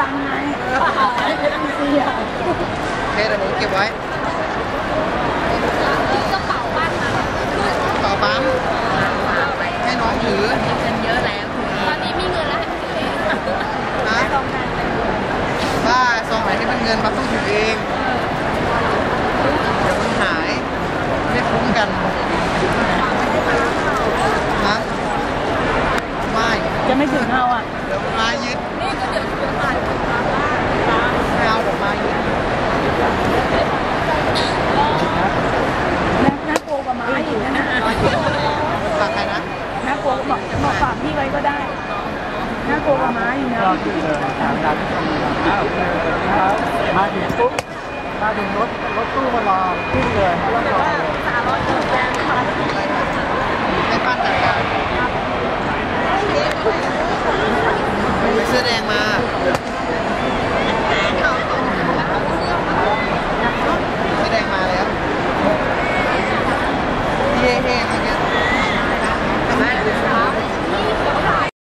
ตังค์ไงเสียโอเคเดี๋ยวผมเก็บไว้กระเป๋าบ้านมาต่อปั๊มให้น้องถือเงินเยอะแล้วตอนนี้มีเงินแล้วให้ถือเองนะบ้าซองไหนที่เป็นเงินปั๊มต้องถือเองเดี๋ยวมันหายไม่คุ้มกันนะไม่จะไม่ถึงเอาอะเดี๋ยวมายึด นี่ก็เดี๋ยวจะผ่าน ไม่เอาเดี๋ยวมายึด น่าน่ากลัวกว่าม้าอีกนะนะ ฝากใครนะ น่ากลัวบอกฝากพี่ไว้ก็ได้น่ากลัวกว่าม้าอีกนะก็คือถามร้านที่ทำร้านครับมาถึงปุ๊บมาถึงรถรถตู้มารอขึ้นเลยแล้วก็